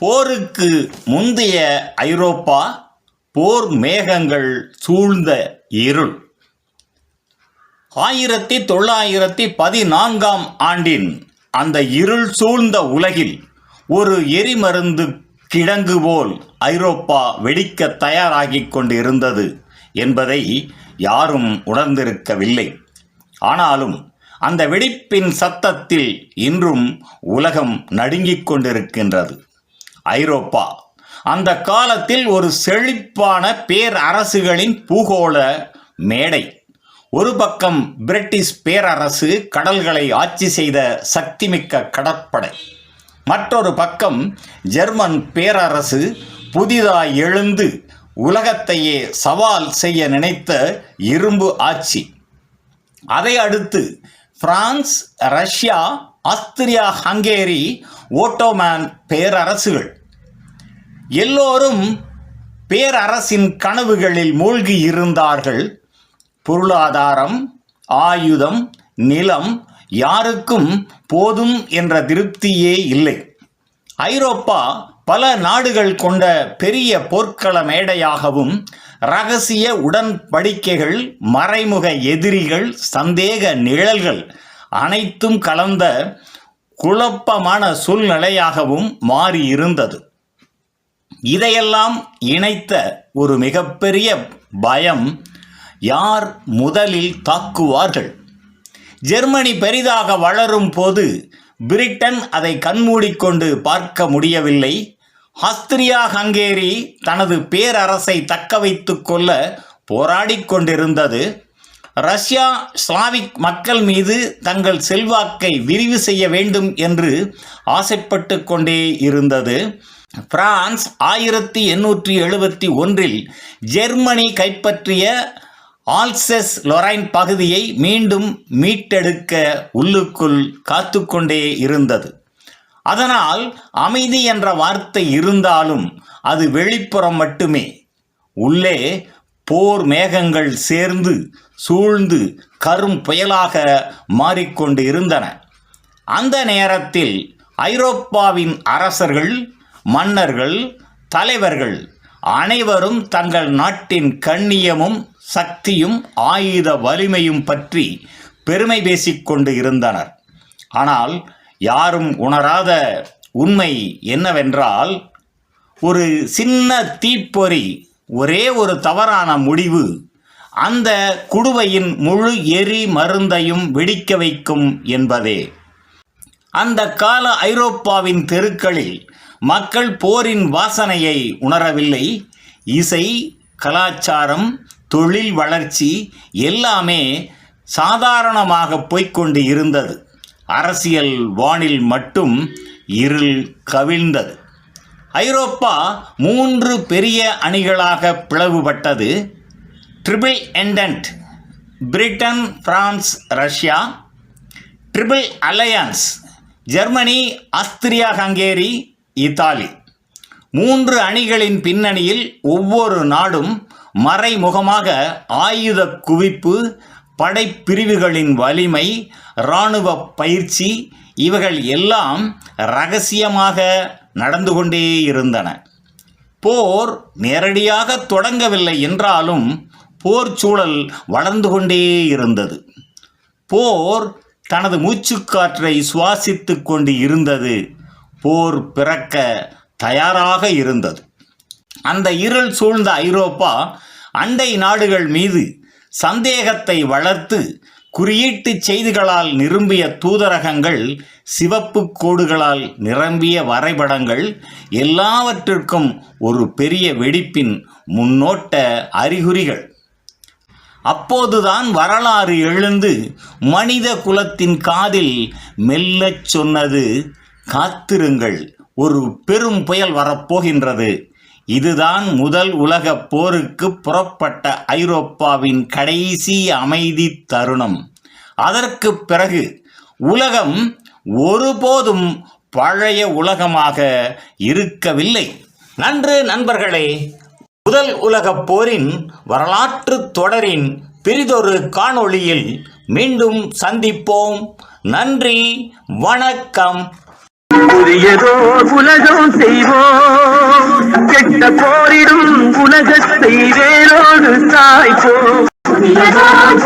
போருக்கு முந்தைய ஐரோப்பா போர் மேகங்கள் சூழ்ந்த இருள். ஆயிரத்தி தொள்ளாயிரத்தி பதினான்காம் ஆண்டின் அந்த இருள் சூழ்ந்த உலகில் ஒரு எரிமருந்து கிடங்கு போல் ஐரோப்பா வெடிக்க தயாராகிக் கொண்டிருந்தது என்பதை யாரும் உணர்ந்திருக்கவில்லை. ஆனாலும் அந்த வெடிப்பின் சத்தத்தில் இன்றும் உலகம் நடுங்கிக் கொண்டிருக்கின்றது. ஐரோப்பா. அந்த காலத்தில் ஒரு செழிப்பான பேரரசுகளின் பூகோள மேடை. ஒரு பக்கம் பிரிட்டிஷ் பேரரசு கடல்களை ஆட்சி செய்த சக்திமிக்க கடற்படை. மற்றொரு பக்கம் ஜெர்மன் பேரரசு புதிதாய் எழுந்து உலகத்தையே சவால் செய்ய நினைத்த இரும்பு ஆட்சி. அதை அடுத்து France Russia Austria Hungary Ottoman பேரரசுகள். எல்லோரும் பேரரசின் கனவுகளில் மூழ்கி இருந்தார்கள். பொருளாதாரம் ஆயுதம் நிலம் யாருக்கும் போதும் என்ற திருப்தியே இல்லை. ஐரோப்பா பல நாடுகள் கொண்ட பெரிய போர்க்கள மேடையாகவும் ரகசிய உடன்படிக்கைகள் மறைமுக எதிரிகள் சந்தேக நிழல்கள் அனைத்தும் கலந்த குழப்பமான சூழ்நிலையாகவும் மாறியிருந்தது. இதையெல்லாம் இணைத்த ஒரு மிகப்பெரிய பயம் யார் முதலில் தாக்குவார்கள்? ஜெர்மனி பெரிதாக வளரும் போது பிரிட்டன் அதை கண்மூடிக்கொண்டு பார்க்க முடியவில்லை. ஆஸ்திரியா ஹங்கேரி தனது பேரரசை தக்க வைத்து கொள்ள போராடிக் கொண்டிருந்தது. ரஷ்யா ஸ்லாவிக் மக்கள் மீது தங்கள் செல்வாக்கை விரிவு செய்ய வேண்டும் என்று ஆசைப்பட்டு கொண்டே இருந்தது. பிரான்ஸ் ஆயிரத்தி எண்ணூற்றி எழுபத்தி ஒன்றில் ஜெர்மனி கைப்பற்றிய ஆல்செஸ் லொரைன் பகுதியை மீண்டும் மீட்டெடுக்க உள்ளுக்குள் காத்துக்கொண்டே இருந்தது. அதனால் அமைதி என்ற வார்த்தை இருந்தாலும் அது வெளிப்புறம் மட்டுமே. உள்ளே போர் மேகங்கள் சேர்ந்து சூழ்ந்து கரும் புயலாக மாறிக்கொண்டு இருந்தன. அந்த நேரத்தில் ஐரோப்பாவின் அரசர்கள் மன்னர்கள் தலைவர்கள் அனைவரும் தங்கள் நாட்டின் கண்ணியமும் சக்தியும் ஆயுத வலிமையும் பற்றி பெருமை பேசிக்கொண்டு இருந்தனர். ஆனால் யாரும் உணராத உண்மை என்னவென்றால் ஒரு சின்ன தீப்பொறி ஒரே ஒரு தவறான முடிவு. அந்த குடுவையின் முழு எரி மருந்தையும் வெடிக்க வைக்கும் என்பதே. அந்த கால ஐரோப்பாவின் தெருக்களில் மக்கள் போரின் வாசனையை உணரவில்லை. இசை கலாச்சாரம் தொழில் வளர்ச்சி எல்லாமே சாதாரணமாக போய்க்கொண்டு இருந்தது. அரசியல் வானில் மட்டும் இருள் கவிழ்ந்தது. ஐரோப்பா மூன்று பெரிய அணிகளாக பிளவுபட்டது. Triple entente Britain France Russia triple alliance Germany Austria Hungary Italy மூன்று அணிகளின் பின்னணியில் ஒவ்வொரு நாடும் மறைமுகமாக ஆயுத குவிப்பு படைப்பிரிவுகளின் வலிமை இராணுவ பயிற்சி இவைகள் எல்லாம் ரகசியமாக நடந்து கொண்டே இருந்தன. போர் நேரடியாக தொடங்கவில்லை என்றாலும் போர் சூழல் வளர்ந்து கொண்டே இருந்தது. போர் தனது மூச்சுக்காற்றை சுவாசித்து கொண்டு இருந்தது. போர் பிறக்க தயாராக இருந்தது. அந்த இருள் சூழ்ந்த ஐரோப்பா அண்டை நாடுகள் மீது சந்தேகத்தை வளர்த்து குறியீட்டு செய்திகளால் நிரம்பிய தூதரகங்கள் சிவப்பு கோடுகளால் நிரம்பிய வரைபடங்கள் எல்லாவற்றிற்கும் ஒரு பெரிய வெடிப்பின் முன்னோட்ட அறிகுறிகள். அப்போதுதான் வரலாறு எழுந்து மனித குலத்தின் காதில் மெல்லச் சொன்னது காத்திருங்கள் ஒரு பெரும் புயல் வரப்போகின்றது. இதுதான் முதல் உலகப் போருக்கு புறப்பட்ட ஐரோப்பாவின் கடைசி அமைதி தருணம். அதற்கு பிறகு உலகம் ஒருபோதும் பழைய உலகமாக இருக்கவில்லை. நன்று நண்பர்களே முதல் உலகப் போரின் வரலாற்று தொடரின் பிரிதொரு காணொளியில் மீண்டும் சந்திப்போம். நன்றி வணக்கம். புதியதோர் உலகம் செய்வோம். இந்த போரிடும் உலகத்தை வேறோடு சாய்ப்போம் புதியதோர்